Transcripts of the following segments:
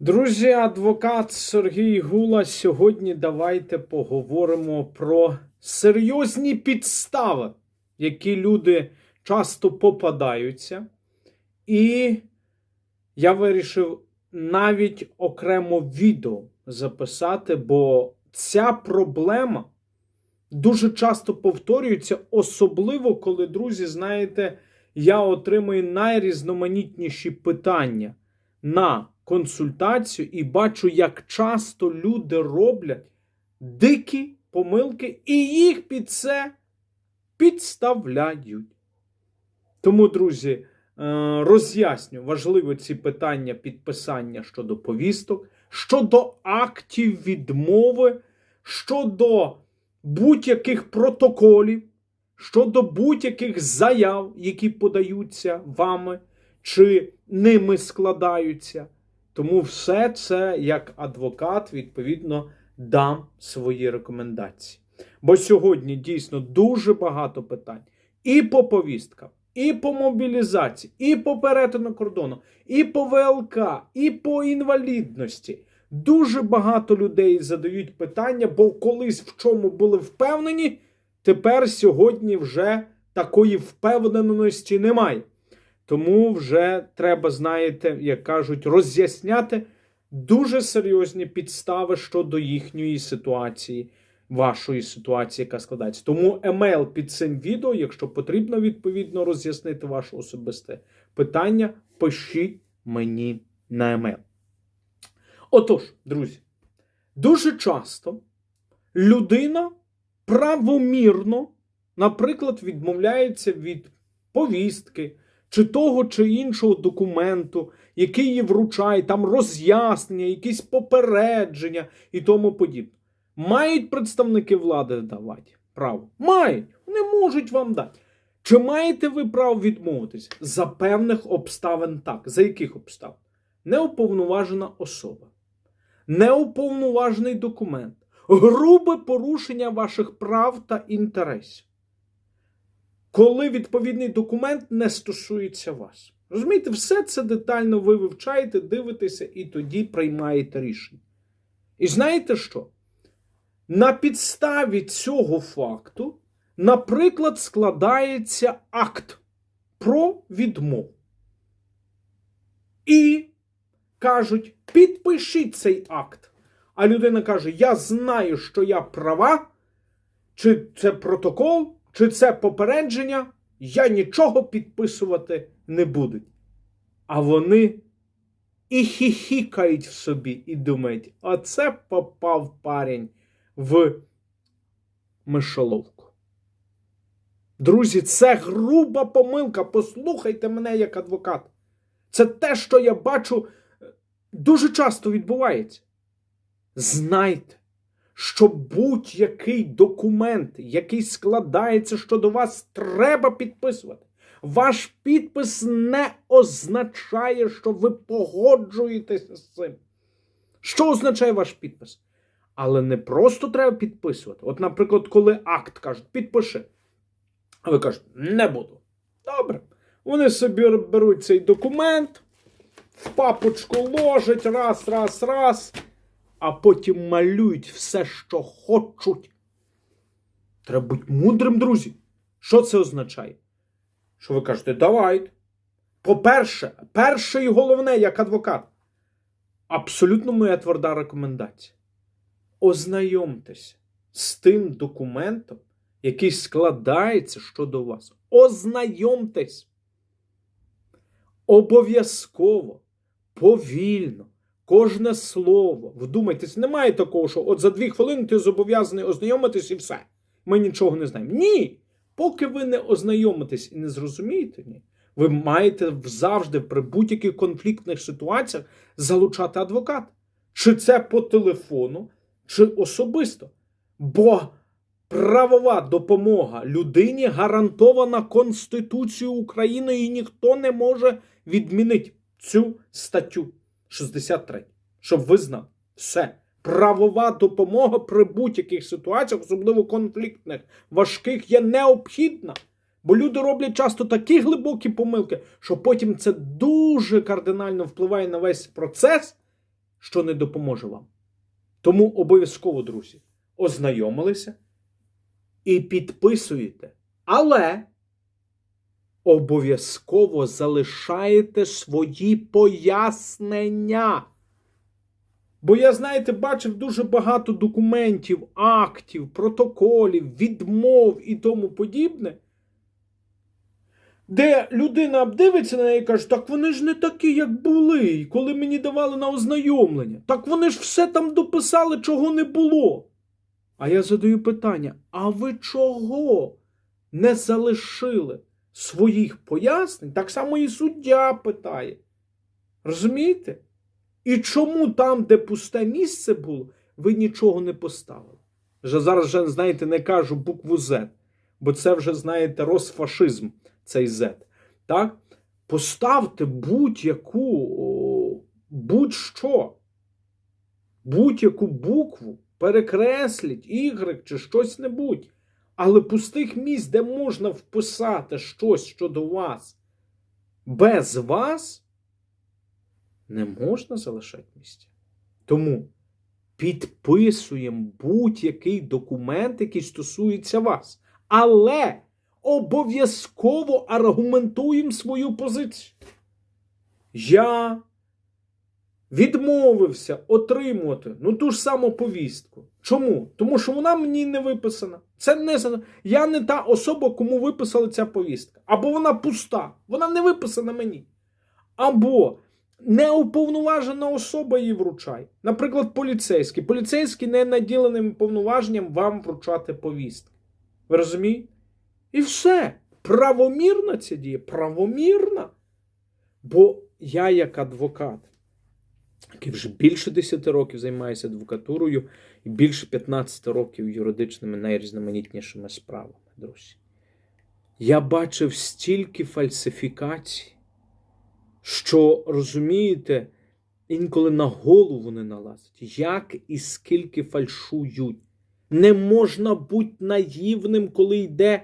Друзі, адвокат Сергій Гула. Сьогодні давайте поговоримо про серйозні підстави, які люди часто попадаються. І я вирішив навіть окремо відео записати, бо ця проблема дуже часто повторюється, особливо коли, друзі, знаєте, я отримую найрізноманітніші питання на консультацію і бачу, як часто люди роблять дикі помилки, і їх під це підставляють. Тому, друзі, е, роз'ясню важливо ці питання підписання щодо повісток, щодо актів відмови, щодо будь-яких протоколів, щодо будь-яких заяв, які подаються вами чи ними складаються. Тому все це як адвокат, відповідно, дам свої рекомендації. Бо сьогодні дійсно дуже багато питань і по повісткам, і по мобілізації, і по перетину кордону, і по ВЛК, і по інвалідності. Дуже багато людей задають питання, бо колись в чому були впевнені, тепер сьогодні вже такої впевненості немає. Тому вже треба, знаєте, як кажуть, роз'ясняти дуже серйозні підстави щодо їхньої ситуації, вашої ситуації, яка складається. Тому емейл під цим відео, якщо потрібно відповідно роз'яснити ваше особисте питання, пишіть мені на емейл. Отож, друзі, дуже часто людина правомірно, наприклад, відмовляється від повістки чи того чи іншого документу, який їй вручає, там роз'яснення, якісь попередження і тому подібне. Мають представники влади давати право? Мають. Вони можуть вам дати. Чи маєте ви право відмовитись? За певних обставин так. За яких обставин? Неуповноважена особа, неуповноважений документ, грубе порушення ваших прав та інтересів коли відповідний документ не стосується вас. Розумієте, все це детально ви вивчаєте, дивитеся і тоді приймаєте рішення. І знаєте що? На підставі цього факту, наприклад, складається акт про відмову. І кажуть, підпишіть цей акт. А людина каже: Я знаю, що я права, чи це протокол, чи це попередження, я нічого підписувати не буду. А вони і хіхікають в собі і думають, оце попав парень в мишоловку. Друзі, це груба помилка. Послухайте мене як адвокат. Це те, що я бачу, дуже часто відбувається. Знайте, що будь-який документ, який складається щодо вас, треба підписувати. Ваш підпис не означає, що ви погоджуєтеся з цим. Що означає ваш підпис? Але не просто треба підписувати. От, наприклад, коли акт кажуть, підпиши. А ви кажете, не буду. Добре. Вони собі беруть цей документ, в папочку ложать, раз, раз, раз а потім малюють все, що хочуть. Треба бути мудрим, друзі. Що це означає? Що ви кажете, давайте. По-перше, перше і головне, як адвокат, абсолютно моя тверда рекомендація. Ознайомтеся з тим документом, який складається щодо вас. Ознайомтесь. Обов'язково, повільно, Кожне слово. Вдумайтесь, немає такого, що от за дві хвилини ти зобов'язаний ознайомитись і все. Ми нічого не знаємо. Ні. Поки ви не ознайомитесь і не зрозумієте, ні, ви маєте завжди при будь-яких конфліктних ситуаціях залучати адвоката. Чи це по телефону, чи особисто. Бо правова допомога людині гарантована Конституцією України, і ніхто не може відмінити цю статтю. 63. Щоб ви знали. Все. Правова допомога при будь-яких ситуаціях, особливо конфліктних, важких, є необхідна. Бо люди роблять часто такі глибокі помилки, що потім це дуже кардинально впливає на весь процес, що не допоможе вам. Тому обов'язково, друзі, ознайомилися і підписуєте. Але обов'язково залишаєте свої пояснення. Бо я, знаєте, бачив дуже багато документів, актів, протоколів, відмов і тому подібне, де людина обдивиться на неї і каже, так вони ж не такі, як були, коли мені давали на ознайомлення. Так вони ж все там дописали, чого не було. А я задаю питання: а ви чого не залишили своїх пояснень? Так само і суддя питає. Розумієте? І чому там, де пусте місце було, ви нічого не поставили? Вже зараз вже, знаєте, не кажу букву Z, бо це вже, знаєте, розфашизм, цей Z. Так? Поставте будь-яку, будь-що, будь-яку букву, перекресліть, Y чи щось небудь. Але пустих місць, де можна вписати щось щодо вас, без вас не можна залишати місця. Тому підписуємо будь-який документ, який стосується вас. Але обов'язково аргументуємо свою позицію. Я відмовився отримувати ну ту ж саму повістку. Чому? Тому що вона мені не виписана. Це не я не та особа, кому виписали ця повістка. Або вона пуста, вона не виписана мені. Або неуповноважена особа її вручає. Наприклад, поліцейський. Поліцейський не наділеним повноваженням вам вручати повістки. Ви розумієте? І все. Правомірна ця дія. Правомірна. Бо я, як адвокат, який вже більше 10 років займаюся адвокатурою і більше 15 років юридичними найрізноманітнішими справами, друзі. Я бачив стільки фальсифікацій, що розумієте, інколи на голову не налазить, як і скільки фальшують. Не можна бути наївним, коли йде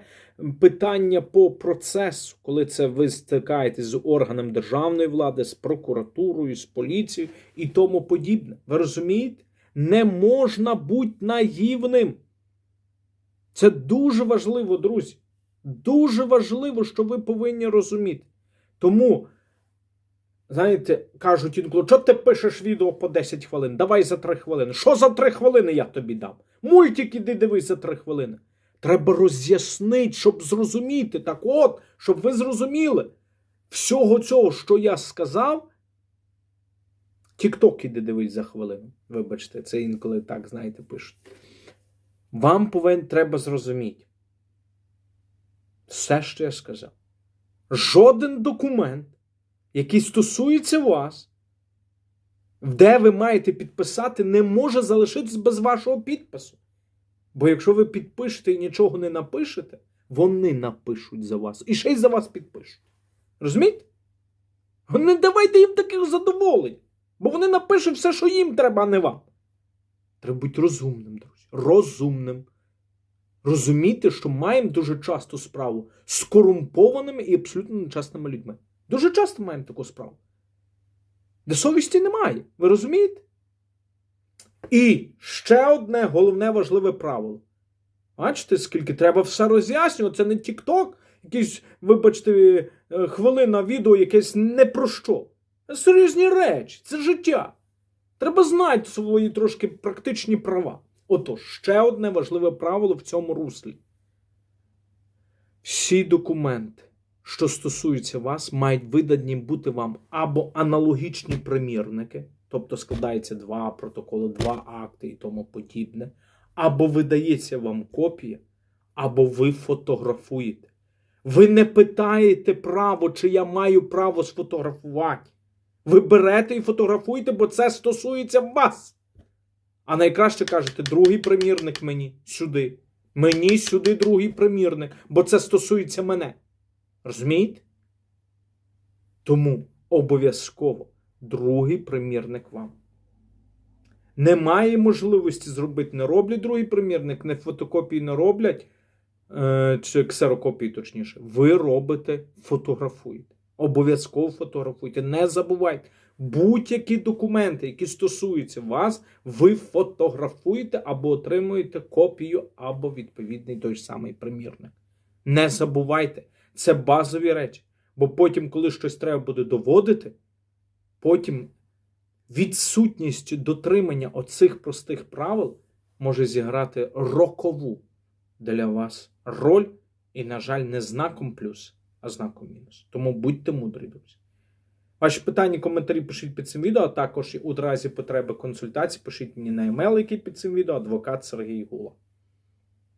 питання по процесу, коли це ви стикаєтесь з органом державної влади, з прокуратурою, з поліцією і тому подібне. Ви розумієте? Не можна бути наївним. Це дуже важливо, друзі. Дуже важливо, що ви повинні розуміти. Тому, знаєте, кажуть інколи, що ти пишеш відео по 10 хвилин? Давай за 3 хвилини. Що за 3 хвилини я тобі дам? Мультик іди дивись за 3 хвилини. Треба роз'яснити, щоб зрозуміти. Так от, щоб ви зрозуміли, всього цього, що я сказав, Тікток іди дивись за хвилину. Вибачте, це інколи так, знаєте, пишуть. Вам повинен треба зрозуміти. Все, що я сказав. Жоден документ, який стосується вас, де ви маєте підписати, не може залишитись без вашого підпису. Бо якщо ви підпишете і нічого не напишете, вони напишуть за вас. І ще й за вас підпишуть. Розумієте? Не давайте їм таких задоволень. Бо вони напишуть все, що їм треба, а не вам. Треба бути розумним, друзі. Розумним. Розуміти, що маємо дуже часто справу з корумпованими і абсолютно нечесними людьми. Дуже часто маємо таку справу. Де совісті немає. Ви розумієте? І ще одне головне важливе правило. Бачите, скільки треба все роз'яснювати, це не TikTok, якийсь, вибачте, е, хвилина відео, якесь не про що. Це серйозні речі, це життя. Треба знати свої трошки практичні права. Отож, ще одне важливе правило в цьому руслі. Всі документи, що стосуються вас, мають видані бути вам або аналогічні примірники, тобто складається два протоколи, два акти і тому подібне, або видається вам копія, або ви фотографуєте. Ви не питаєте право, чи я маю право сфотографувати. Ви берете і фотографуєте, бо це стосується вас. А найкраще кажете, другий примірник мені сюди. Мені сюди другий примірник, бо це стосується мене. Розумієте? Тому обов'язково другий примірник вам. Немає можливості зробити, не роблять другий примірник, не фотокопії не роблять, е, чи ксерокопії, точніше. Ви робите, фотографуєте. Обов'язково фотографуйте. Не забувайте. Будь-які документи, які стосуються вас, ви фотографуєте або отримуєте копію, або відповідний той самий примірник. Не забувайте, це базові речі. Бо потім, коли щось треба буде доводити, потім відсутність дотримання оцих простих правил може зіграти рокову для вас роль, і, на жаль, не знаком плюс, а знаком мінус. Тому будьте мудрі, друзі. Ваші питання, коментарі пишіть під цим відео, а також у разі потреби консультацій пишіть мені на емейл, який під цим відео, адвокат Сергій Гула.